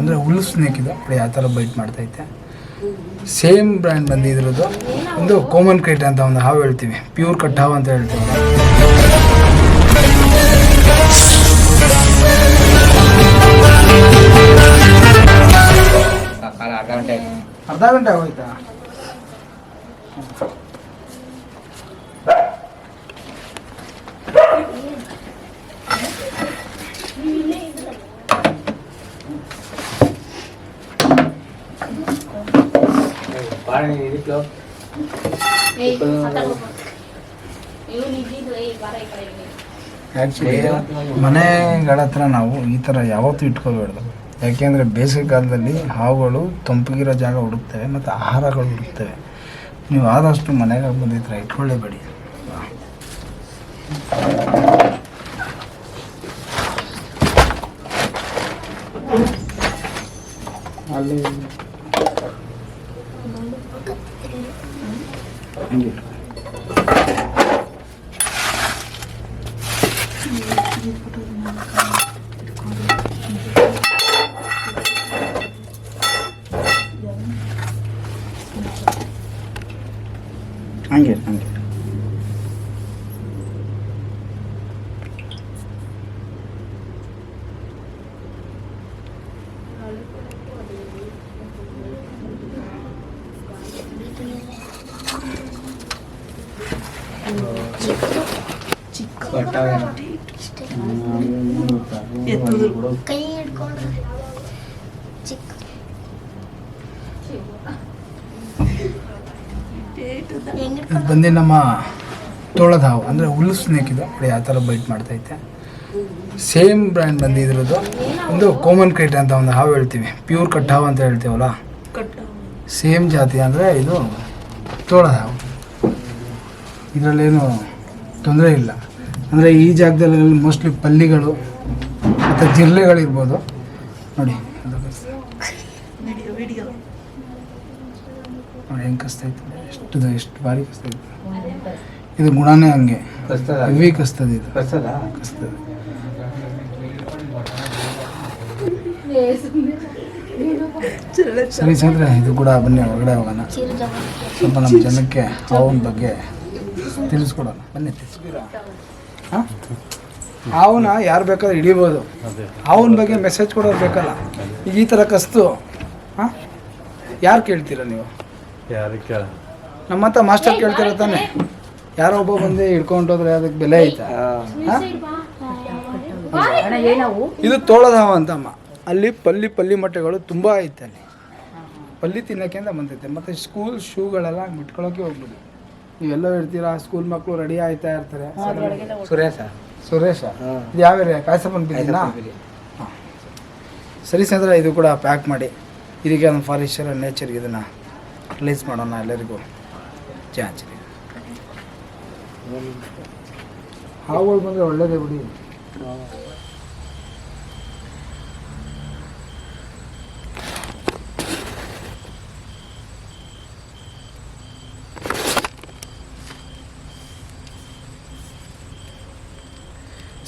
ಅಂದರೆ ಹುಲ್ ಸ್ನೇಕ್ ಇದು ನೋಡಿ ಯಾವ ಥರ ಬೈಟ್ ಮಾಡ್ತೈತೆ. ಸೇಮ್ ಬ್ರ್ಯಾಂಡ್ ಬಂದಿದ್ರದ್ದು ಒಂದು ಕಾಮನ್ ಕೈಟ್ ಅಂತ ಒಂದು ಹಾವು ಹೇಳ್ತೀವಿ. ಪ್ಯೂರ್ ಕಟ್ ಹಾವು ಅಂತ ಹೇಳ್ತೀವಿ. ಅರ್ಧ ಗಂಟೆ ಹೋಯ್ತಾ ಅರ್ಧ ಗಂಟೆ ಆಗೋಯ್ತಾ? ಬಾಳೆ ಇದಕ್ಕೆ ಆ್ಯಕ್ಚುಲಿ ಮನೆಗಳ ಹತ್ರ ನಾವು ಈ ಥರ ಯಾವತ್ತೂ ಇಟ್ಕೊಳ್ಬಾರ್ದು. ಯಾಕೆಂದರೆ ಬೇಸಿಗೆ ಕಾಲದಲ್ಲಿ ಹಾವುಗಳು ತಂಪಿಗಿರೋ ಜಾಗ ಹುಡುಕ್ತವೆ ಮತ್ತು ಆಹಾರಗಳು ಹುಡುಕ್ತವೆ. ನೀವು ಆದಷ್ಟು ಮನೆಗೆ ಬಂದಿದ್ರೆ ಈ ಥರ ಇಟ್ಕೊಳ್ಳೇಬೇಡಿ ಅಲ್ಲಿ ಹಂಗೆ ಇಟ್ಕೊ. ಕೈ ಚಿಕ್ಕ ಇದು ಬಂದು ನಮ್ಮ ತೋಳದ ಹಾವು ಅಂದರೆ ಹುಲ್ಲು ಸ್ನೇಕ್ ಇದು. ನೋಡಿ ಯಾವ ಥರ ಬೈಟ್ ಮಾಡ್ತೈತೆ ಸೇಮ್ ಬ್ರ್ಯಾಂಡ್ ಬಂದಿದ್ರದ್ದು ಒಂದು ಕಾಮನ್ ಕೈಟ್ ಅಂತ ಒಂದು ಹಾವು ಹೇಳ್ತೀವಿ. ಪ್ಯೂರ್ ಕಟ್ ಹಾವು ಅಂತ ಹೇಳ್ತೀವಲ್ಲ? ಸೇಮ್ ಜಾತಿ ಅಂದರೆ ಇದು ತೋಳದ ಹಾವು ಇದರಲ್ಲೇನು ತೊಂದರೆ ಇಲ್ಲ. ಅಂದರೆ ಈ ಜಾಗದಲ್ಲಿ ಮೋಸ್ಟ್ಲಿ ಪಲ್ಲಿಗಳು ಮತ್ತು ಜಿರ್ಲೆಗಳಿರ್ಬೋದು ನೋಡಿ. ನೋಡಿ ಹೆಂಗೆ ಕಸ್ತೈತೆ ಎಷ್ಟು ಎಷ್ಟು ಭಾರಿ ಕಸ್ತೈತೆ ಇದು ಗುಣನೇ ಹಂಗೆ. ಹೆವಿ ಕಸ್ತದೆ ಇದು. ಕಸ್ತದ ಕಸ್ತದೆ ಸರಿ ಚಂದ್ರ ಇದು ಕೂಡ ಬನ್ನಿ ಹೊರಗಡೆ ಹೋಗೋಣ. ಸ್ವಲ್ಪ ನಮ್ಮ ಜನಕ್ಕೆ ಅವನ ಬಗ್ಗೆ ತಿಳಿಸ್ಕೊಡೋಣ. ಬನ್ನಿ ಹಾಂ? ಹಾವನ್ನ ಯಾರು ಬೇಕಾದ್ರೆ ಹಿಡಿಬೋದು. ಅವನ ಬಗ್ಗೆ ಮೆಸೇಜ್ ಕೊಡೋರು ಬೇಕಲ್ಲ. ಈಗ ಈ ಥರ ಕಸ್ತು ಹಾಂ? ಯಾರು ಕೇಳ್ತೀರ ನೀವು? ಯಾರಕ್ಕೆ ನಮ್ಮ ಹತ್ರ ಮಾಸ್ಟರ್ ಕೇಳ್ತೀರ ತಾನೆ. ಯಾರೋ ಒಬ್ಬ ಬಂದು ಹಿಡ್ಕೊಂಡೋದ್ರೆ ಅದಕ್ಕೆ ಬೆಲೆ ಐತಾ. ಹಾಂ. ಇದು ತೋಳದ ಅಂತಮ್ಮ. ಅಂತ ಅಮ್ಮ ಅಲ್ಲಿ ಪಲ್ಲಿ ಪಲ್ಲಿ ಮೊಟ್ಟೆಗಳು ತುಂಬ ಐತೆ ಅಲ್ಲಿ. ಪಲ್ಲಿ ತಿನ್ನೋಕೆ ಅಂತ ಬಂದೈತೆ ಮತ್ತು ಸ್ಕೂಲ್ ಶೂಗಳೆಲ್ಲ ಬಿಟ್ಕೊಳ್ಳೋಕೆ ಹೋಗ್ಬೋದು ನೀವೆಲ್ಲ ಇರ್ತೀರಾ ಸ್ಕೂಲ್ ಮಕ್ಕಳು ರೆಡಿ ಆಯ್ತಾ ಇರ್ತಾರೆ? ಸುರೇಶ. ಸುರೇಶ? ಇದು ಯಾವ ಏರಿಯಾ ಬಿದ್ದೀನಾ ಸರಿ ಸಂದ್ರೆ ಇದು ಕೂಡ ಪ್ಯಾಕ್ ಮಾಡಿ. ಇದಕ್ಕೆ ಒಂದು ಫಾರೆಸ್ಟರ್ ನೇಚರ್ಗೆ ಇದನ್ನು ರಿಲೀಸ್ ಮಾಡೋಣ ಎಲ್ಲರಿಗೂ. ಚಾಚರಿ ಹಾವುಗಳು ಬಂದರೆ ಒಳ್ಳೇದೇ ಬಿಡಿ.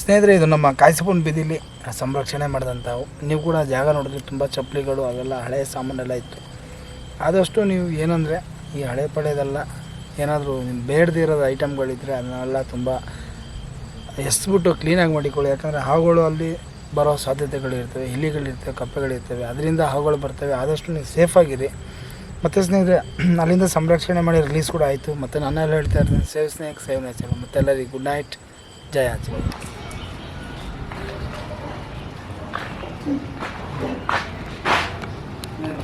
ಸ್ನೇಹಿತರೆ, ಇದು ನಮ್ಮ ಕಾಯಿಸಪೂನ್ ಬೀದಿಲಿ ಸಂರಕ್ಷಣೆ ಮಾಡಿದಂಥವು. ನೀವು ಕೂಡ ಜಾಗ ನೋಡಿದ್ರೆ ತುಂಬ ಚಪ್ಪಲಿಗಳು, ಅವೆಲ್ಲ ಹಳೆ ಸಾಮಾನೆಲ್ಲ ಇತ್ತು. ಆದಷ್ಟು ನೀವು ಏನಂದರೆ, ಈ ಹಳೆ ಪಳೆದೆಲ್ಲ ಏನಾದರೂ ಬೇಡದೇ ಬೇಡದಿರೋದು ಐಟಮ್ಗಳಿದ್ದರೆ ಅದನ್ನೆಲ್ಲ ತುಂಬ ಎಸ್ಬಿಟ್ಟು ಕ್ಲೀನಾಗಿ ಮಾಡಿಕೊಳ್ಳಿ. ಯಾಕಂದರೆ ಹಾವುಗಳು ಅಲ್ಲಿ ಬರೋ ಸಾಧ್ಯತೆಗಳಿರ್ತವೆ, ಇಲಿಗಳಿರ್ತವೆ, ಕಪ್ಪೆಗಳಿರ್ತವೆ. ಅದರಿಂದ ಹಾವುಗಳು ಬರ್ತವೆ. ಆದಷ್ಟು ನೀವು ಸೇಫಾಗಿರಿ ಮತ್ತು ಸ್ನೇಹಿತರೆ, ಅಲ್ಲಿಂದ ಸಂರಕ್ಷಣೆ ಮಾಡಿ ರಿಲೀಸ್ ಕೂಡ ಆಯಿತು. ಮತ್ತು ನಾನೆಲ್ಲ ಹೇಳ್ತಾ ಇರ್ತೀನಿ. ಸೇವ್ ಸ್ನೇಕ್ ಸೇವ್ ನೇಚರ್ ಮತ್ತೆಲ್ಲರಿಗೆ ಗುಡ್ ನೈಟ್. ಜಯ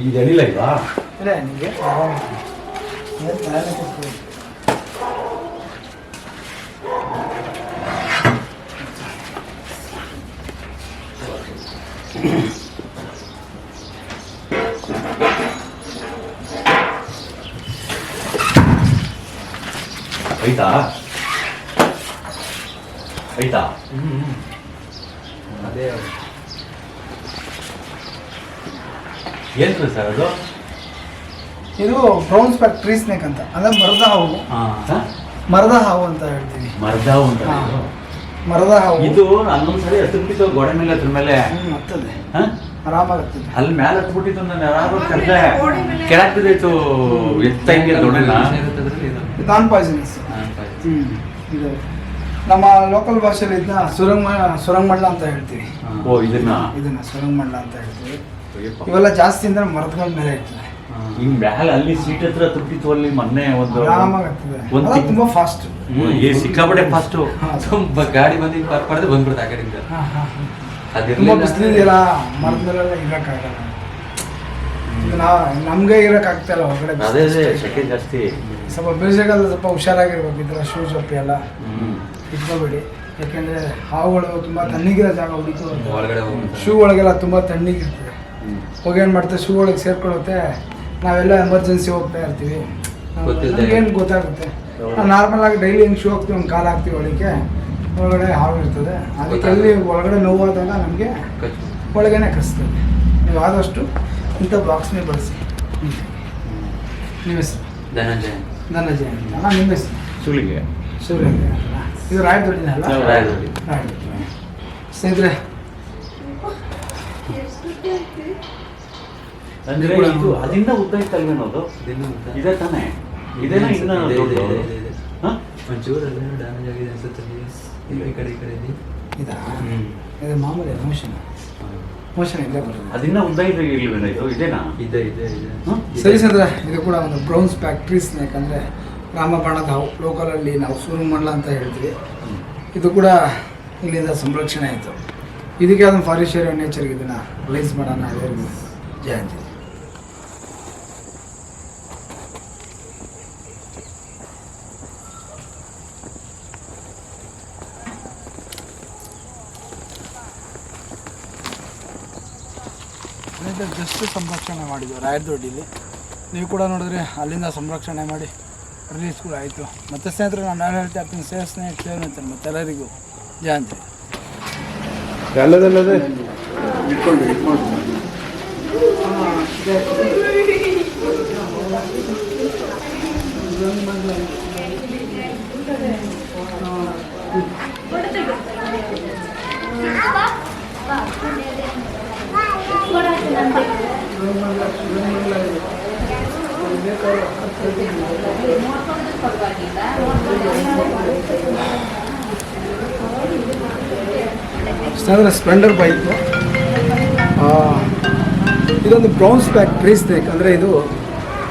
ಈಗ ಎಳಿಲ್ಲ ಇಲ್ವಾ ಇಲ್ಲ ನಿಮಗೆ ಐತಾ ಐತಾ ಅದೇ ಏನು ಸರ್ ಅದು? ಇದು ಬ್ರೌನ್ ಸ್ಪಾಕ್ ಟ್ರೀ ಸ್ನೇಕ್ ಅಂತ. ಅಂದರೆ ಮರದ ಹಾವು. ಹಾಂ ಮರದ ಹಾವು ಅಂತ ಹೇಳ್ತೀವಿ. ಹಾವು ಅಂತ ಹಾ. ಮರದ ಹಾವು. ಇದು ಅಲ್ಲೊಂದ್ಸರಿ ಹತ್ತಿಬಿಟ್ಟಿತ್ತು ಗೋಡೆ ಮೇಲೆ ಅದ್ರ ಮೇಲೆ ಹ್ಮ್, ಹತ್ತದೆ. ಹಾ? ಆರಾಮಾಗಿ ಹತ್ತದೆ ಅಲ್ಲಿ ಮೇಲೆ ಹತ್ಬಿಟ್ಟಿತ್ತು ನಾನು ಯಾರು ಕರೆದೆ ಕೆಳಗೆ ಬಿದ್ದೈತು ಎತ್ತ ಹಿಂಗೆ ದೊಡ್ಡನ ಇರೋದ್ರಲ್ಲಿ ಇದು. ನಾನ್ ಪಾಯ್ಸನಸ್. ಹ್ಮ್ ಇದು ನಮ್ಮ ಲೋಕಲ್ ಭಾಷೆಯಲ್ಲಿ ಇದನ್ನ ಸುರಂಗ ಸುರಂಗ್ ಮಂಡಲ ಅಂತ ಹೇಳ್ತೀವಿ. ಓ ಇದನ್ನ? ಇದನ್ನ ಸುರಂಗ್ ಮಂಡಲ ಅಂತ ಹೇಳ್ತೀವಿ. ಇವೆಲ್ಲ ಜಾಸ್ತಿ ಅಂದ್ರೆ ಮರದಗಳ ಮೇಲೆ ಇರ್ತದೆ ಹಿಂಗ್ ಮ್ಯಾಲ ಅಲ್ಲಿ ಸೀಟ್ ಹತ್ರ ತುಟ್ಟಿತ್ತು ಅಲ್ಲಿ ಮೊನ್ನೆ ಒಂದು ಒಂದ್ ತಿಂಗ್- ತುಂಬಾ ಫಾಸ್ಟ್ ಏ ಸಿಕ್ಕಾಪಟ್ಟೆ ಫಾಸ್ಟು ತುಂಬ ಗಾಡಿ ಬಂದು ಪಡೆದು ಬಂದ್ಬಿಡ್ತು ಆ ಕಡೆಯಿಂದ. ತುಂಬಾ ಅದಿರ್ಲಿಲ್ಲ. ಬಿಸಿಲಿದೆಯಲ್ಲ ಮರದ ಮೇಲೆಲ್ಲ ಇರಕ್ಕಾಗಲ್ಲ. ಇದು ನಾ ನಮ್ಗೆ ಇರಕ್ ಆಗ್ತಾ ಇಲ್ಲ ಹೊರಗಡೆ ಅದೇ ಅದೇ ಜಾಸ್ತಿ. ಸೆಕೆ ಜಾಸ್ತಿ. ಸ್ವಲ್ಪ ಬೇಸಿಗೆಗಾಲ ಸ್ವಲ್ಪ ಹುಷಾರಾಗಿರ್ಬೇಕು ಈ ಥರ ಶೂ ಸೊಪ್ಪಿ ಎಲ್ಲ. ಹ್ಮ್. ಇಟ್ಕೋಬೇಡಿ. ಯಾಕೆಂದ್ರೆ ಹಾವುಗಳು ತುಂಬಾ ತಣ್ಣಗಿರೋ ಜಾಗ ಹೋಗಿತ್ತು ಒಳಗಡೆ ಹೋಗ್ಬಿಡ್ತಾರೆ. ಶೂ ಒಳಗೆಲ್ಲ ತುಂಬಾ ತಣ್ಣಗಿರ್ತದೆ. ಹೋಗಿ ಏನು ಮಾಡ್ತೇವೆ? ಶೂ ಒಳಗೆ ಸೇರ್ಕೊಳ್ಳುತ್ತೆ. ನಾವೆಲ್ಲ ಎಮರ್ಜೆನ್ಸಿ ಹೋಗ್ತಾ ಇರ್ತೀವಿ. ಏನು ಗೊತ್ತಾಗುತ್ತೆ? ನಾವು ನಾರ್ಮಲ್ ಆಗಿ ಡೈಲಿ ಹಿಂಗೆ ಶೂ ಹಾಕ್ತೀವಿ ಒಂದು ಕಾಲು ಹಾಕ್ತೀವಿ ಒಳಗೆ ಒಳಗಡೆ ಹಾವು ಇರ್ತದೆ. ಅದಕ್ಕೆ ಅಲ್ಲಿ ಒಳಗಡೆ ನೋವಾದಾಗ ನಮಗೆ ಕಚ್ಚು. ಒಳಗೇನೆ ಕಸ್ತದೆ ನೀವು ಆದಷ್ಟು ಇಂಥ ಬಾಕ್ಸ್ನೇ ಬಳಸಿ. ನಿಮ್ಮ ಹೆಸರು? ಧನಂಜಯ. ನನ್ನ ಅಲ್ಲ ನಿಮ್ಮ ಹೆಸರು? ಸುಳಿಗೆ ಸೂರ್ಯ ಅಂತ ಅಲ್ಲ? ಇದು ರಾಯದುರ್ಗಿನ ಅಲ್ಲ? ರಾಯದುರ್ಗಿ. ರಾಯದೊಡ್ಡಿ. ಸ್ನೇಹಿತರೆ ಅಂದ್ರೆ ಇದು ಅದರಿಂದ ಉದ್ದ ಇತ್ತಲ್ವೇನೋ ಅದು? ಇದೇ ಇದೆ ತಾನೇ. ಇದೇನಾ ಇನ್ನ ಇದೆ, ಇದೆ, ದೊಡ್ಡದು? ಇದೆ, ಇದೆ, ಇದೆ. ಹಾ? ಒಂಚೂರು ಅಲ್ಲೇ ಡ್ಯಾಮೇಜ್ ಆಗಿದೆ ಅನ್ಸುತ್ತೆ ಈ ಕಡೆ ಈ ಕಡೆ. ಇದಾ? ಇದು ಮಾಮೂಲಿ ಮೋಷನ್ ಮೋಷನ್ ಇಲ್ಲೇ ಬರೋದು ಅದಿನ್ನ ಉದ್ದ ಇದೆ ಇಲ್ವೇನ ಇದು? ಇದೇನಾ? ಇದೆ ಇದೆ ಇದೆ? ಸರಿ ಸರ್ ಇದು ಕೂಡ ಒಂದು ಬ್ರೌನ್ಸ್ ಫ್ಯಾಕ್ಟ್ರಿ ಸ್ನೇಕ್ ಅಂದರೆ ರಾಮಬಾಣದ ಲೋಕಲಲ್ಲಿ ನಾವು ಸೂರುಮಂಡಲ ಅಂತ ಹೇಳ್ತೀವಿ. ಇದು ಕೂಡ ಇಲ್ಲಿಂದ ಸಂರಕ್ಷಣೆ ಆಯಿತು. ಇದಕ್ಕೆ ಅದನ್ನು ಫಾರೆಸ್ಟ್ ಏರಿಯಾ ನೇಚರ್ಗೆ ಇದನ್ನು ರಿಲೀಸ್ ಮಾಡೋಣ ಎಲ್ಲರಿಗೂ ಜಯಂತಿ ಜಸ್ಟ್ ಸಂರಕ್ಷಣೆ ಮಾಡಿದ್ದು ರಾಯರದೊಡ್ಡಿಲಿ ನೀವು ಕೂಡ ನೋಡಿದ್ರೆ ಅಲ್ಲಿಂದ ಸಂರಕ್ಷಣೆ ಮಾಡಿ ರಿಲೀಸ್ ಕೂಡ ಆಯಿತು. ಮತ್ತು ಸ್ನೇಹಿತರೆ ನಾನು ನಾನು ಹೇಳ್ತಾ ಇರ್ತೀನಿ ಸೇಫ್ ಸ್ನೇಹಿತ ಅಂತಾರೆ ಮತ್ತೆ ಮತ್ತು ಎಲ್ಲರಿಗೂ ಜಯಂತಿ. ಎಲ್ಲದಲ್ಲದೆ? ಇಟ್ಕೊಂಡು ಇಟ್ಕೊಂಡು. ಸ್ನೇಹಿತರೆ ಸ್ಪ್ಲೆಂಡರ್ ಬೈಕ್ ಇದೊಂದು ಬ್ರೌನ್ಸ್ ಬ್ಯಾಕ್ ಟ್ರೀ ಸ್ನೇಕ್ ಅಂದರೆ ಇದು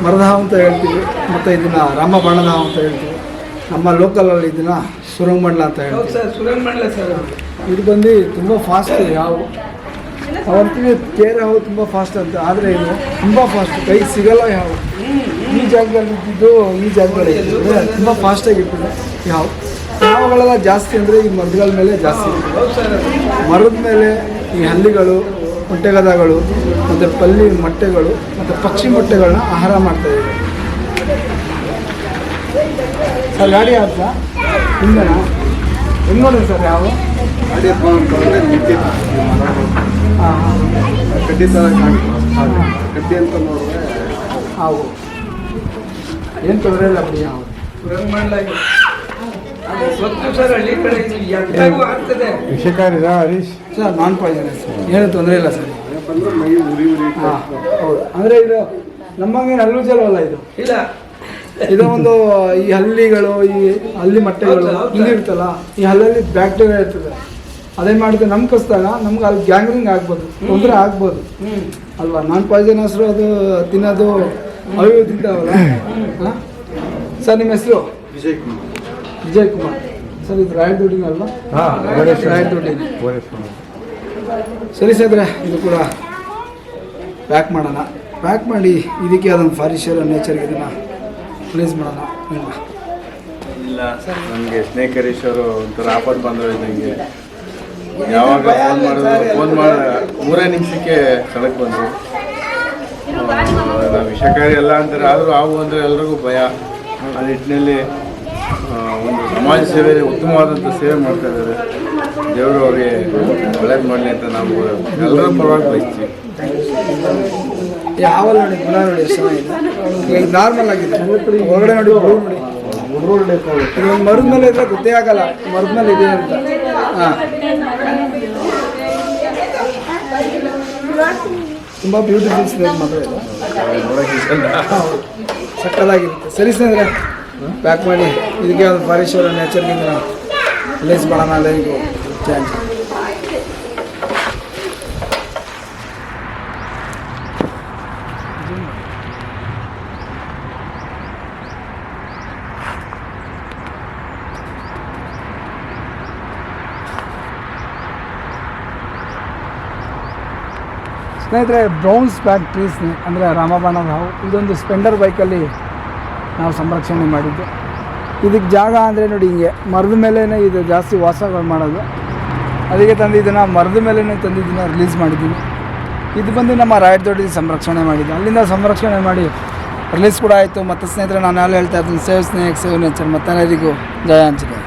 ಮರದಹಾವು ಅಂತ ಹೇಳ್ತೀವಿ ಮತ್ತು ಇದನ್ನು ರಾಮ ಅಂತ ಹೇಳ್ತೀವಿ ನಮ್ಮ ಲೋಕಲಲ್ಲಿ ಇದನ್ನು ಸುರಂಗಮಂಡಲ ಅಂತ ಹೇಳ್ತೀವಿ. ಇದು ಬಂದು ತುಂಬ ಫಾಸ್ಟ್ ಹಾವು ಅವತ್ತಿಗೆ ಕೇರ್ ಹಾವು ತುಂಬ ಫಾಸ್ಟ್ ಅಂತ, ಆದರೆ ಏನು ತುಂಬ ಫಾಸ್ಟ್ ಕೈ ಸಿಗಲ್ಲ ಯಾವ ಈ ಜಾಗದಲ್ಲಿ ಇದ್ದಿದ್ದು, ಈ ಜಾಗದಲ್ಲಿ ತುಂಬಾ ಫಾಸ್ಟಾಗಿರ್ತದೆ ಇರ್ತದೆ ಯಾವ ಯಾವಗಳೆಲ್ಲ ಜಾಸ್ತಿ ಅಂದರೆ ಈ ಮರಗಳ ಮೇಲೆ ಜಾಸ್ತಿ. ಮರದ ಮೇಲೆ ಈ ಹಲ್ಲಿಗಳು ಮೊಟ್ಟೆಗದಗಳು ಮತ್ತು ಪಲ್ಲಿ ಮೊಟ್ಟೆಗಳು, ಮತ್ತು ಪಕ್ಷಿ ಮೊಟ್ಟೆಗಳನ್ನ ಆಹಾರ ಮಾಡ್ತಾ ಸರ್, ಗಾಡಿ ಆತ ಹಿಂದೆನಾ ಹೆಂಗ್ ಸರ್ ಯಾವ ಗಾಡಿ ಕಡ್ಡಿ ಹಾಂ ಹಾಂ ಕಡ್ಡಿ ಥರ ಕಾಣ್ತದೆ. ಕಡ್ಡಿ ಅಂತ ನೋಡಿದ್ರೆ ಹಾವು. ಏನು ತೊಂದರೆ ಇಲ್ಲ ಬಿಡಿ ಹಾವು. ವಿಷಕಾರಿದ ಹರೀಶ್? ಸರ್ ನಾನ್ ಸರ್. ಏನು ತೊಂದರೆ ಇಲ್ಲ ಸರ್. ಹಾಂ ಹೌದು. ಅಂದರೆ ಇದು ನಮ್ಮಂಗೆ ಹಲ್ಲು ಜಲವಲ್ಲ ಇದು? ಇಲ್ಲ. ಇದು ಒಂದು ಈ ಹಲ್ಲಿಗಳು ಈ ಹಲ್ಲಿ ಮೊಟ್ಟೆಗಳು ಹೌದು, ಹೌದು. ಇಲ್ಲಿ ಇರ್ತಲ್ಲ ಈ ಹಲ್ಲಲ್ಲಿ ಬ್ಯಾಕ್ಟೀರಿಯಾ ಇರ್ತದೆ. ಅದೇ ಮಾಡಿದ್ರೆ ನಮ್ಗೆ ಕಸ್ದಾಗ ನಮ್ಗೆ ಅಲ್ಲಿ ಗ್ಯಾಂಗ್ರಿಂಗ್ ಆಗ್ಬೋದು ತೊಂದರೆ ಆಗ್ಬೋದು. ಅಲ್ವಾ? ನಾನ್ ಪಾಯ್ಸನಸ್ರು ಅದು ತಿನ್ನೋದು ಅವು ತಿಂತಾವಲ್ಲ ಹಾಂ? ಸರ್ ನಿಮ್ಮ ಹೆಸರು? ವಿಜಯ್ ಕುಮಾರ್. ವಿಜಯ್ ಕುಮಾರ್. ಸರ್ ಇದು ರಾಯಲ್ ದುಡ್ಡಿನ ಅಲ್ವಾ? ಹಾಂ ರಾಯಲ್ ದುಡ್ಡಿನ. ಸರಿ ಸದ್ರೆ ಇದು ಕೂಡ ಪ್ಯಾಕ್ ಮಾಡೋಣ. ಪ್ಯಾಕ್ ಮಾಡಿ ಇದಕ್ಕೆ ಅದೊಂದು ಫಾರಿಶರ್ ನೇಚರ್ಗೆ ಇದನ್ನು ರಿಲೀಸ್ ಮಾಡೋಣ. ಇಲ್ಲ ನನಗೆ ಸ್ನೇಕ್ ಹರೀಶ್ ಅವರು ಒಂಥರ ಆಪತ್ ಬಂದರು ಇದ್ದಂಗೆ ಯಾವಾಗ ಫೋನ್ ಮಾಡಿದ್ರು ಫೋನ್ ಮಾಡ, ಮೂರೇ ನಿಮಿಷಕ್ಕೆ ಸ್ಥಳಕ್ಕೆ ಬಂದರು. ವಿಷಕಾರಿ ಎಲ್ಲ ಅಂತಾರೆ, ಆದರೂ ಹಾವು ಅಂದರೆ ಎಲ್ರಿಗೂ ಭಯ. ಆ ನಿಟ್ಟಿನಲ್ಲಿ ಒಂದು ಸಮಾಜ ಸೇವೆ ಉತ್ತಮವಾದಂಥ ಸೇವೆ ಮಾಡ್ತಾ ಇದ್ದಾರೆ. ದೇವರು ಅವರಿಗೆ ಒಳ್ಳೇದು ಮಾಡಲಿ ಅಂತ ನಾವು ಎಲ್ಲರ ಪರವಾಗಿ ಬಯಸ್ತೀವಿ. ಯಾವ ನೋಡಿ ಗುಣ ನೋಡಿ ನಾರ್ಮಲ್ ಆಗಿದೆ. ಹೊರಗಡೆ ನೋಡಿ ನೋಡಿ. ಒಂದು ಮರದ ಮೇಲೆ ಇದ್ರೆ ಗೊತ್ತೇ ಆಗಲ್ಲ. ಮರದ ಮೇಲೆ ಇದೆ ಅಂತ. ಹಾಂ. ತುಂಬ ಬ್ಯೂಟಿಫುಲ್ ಸ್ನೇಹ ಮದುವೆ ಇದು ಸಕ್ಕದಾಗಿರುತ್ತೆ ಸರಿ ಸ್ನೇಹಿತರೆ ಪ್ಯಾಕ್ ಮಾಡಿ. ಇದಕ್ಕೆ ಒಂದು ಪರಿಸರ ನೇಚರ್ಗಿಂದ ಪ್ಲೇಸ್ ಮಾಡೋಣ ಎಲ್ಲರಿಗೂ ಚಾನ್ಸ್ ಸ್ನೇಹಿತರೆ ಬ್ರೌನ್ಸ್ ಬ್ಯಾಕ್ ಟ್ರೀಸ್ ಅಂದರೆ ರಾಮಬಾಣ ಹಾವು, ಇದೊಂದು ಸ್ಪೆಂಡರ್ ಬೈಕಲ್ಲಿ ನಾವು ಸಂರಕ್ಷಣೆ ಮಾಡಿದ್ದು. ಇದಕ್ಕೆ ಜಾಗ ಅಂದರೆ ನೋಡಿ ಹಿಂಗೆ, ಮರದ ಮೇಲೇ ಇದು ಜಾಸ್ತಿ ವಾಸಗಳು ಮಾಡೋದು. ಅದಕ್ಕೆ ತಂದಿದ್ದನ್ನು ಮರದ ಮೇಲೇ ತಂದು ಇದನ್ನು ರಿಲೀಸ್ ಮಾಡಿದ್ದೀನಿ ಇದು ಬಂದು ನಮ್ಮ ರಾಯಚೂಡಿ ಸಂರಕ್ಷಣೆ ಮಾಡಿದ್ದು. ಅಲ್ಲಿಂದ ಸಂರಕ್ಷಣೆ ಮಾಡಿ ರಿಲೀಸ್ ಕೂಡ ಆಯಿತು. ಮತ್ತು ಸ್ನೇಹಿತರೆ, ನಾನು ಹೇಳ್ತಾ ಇದ್ದೀನಿ, ಸೇವ್ ಸ್ನೇಕ್ ಸೇವ್ ನೇಚರ್ ಮತ್ತೆಲ್ಲರಿಗೂ ಜಯ ಹಂಚಿದೆ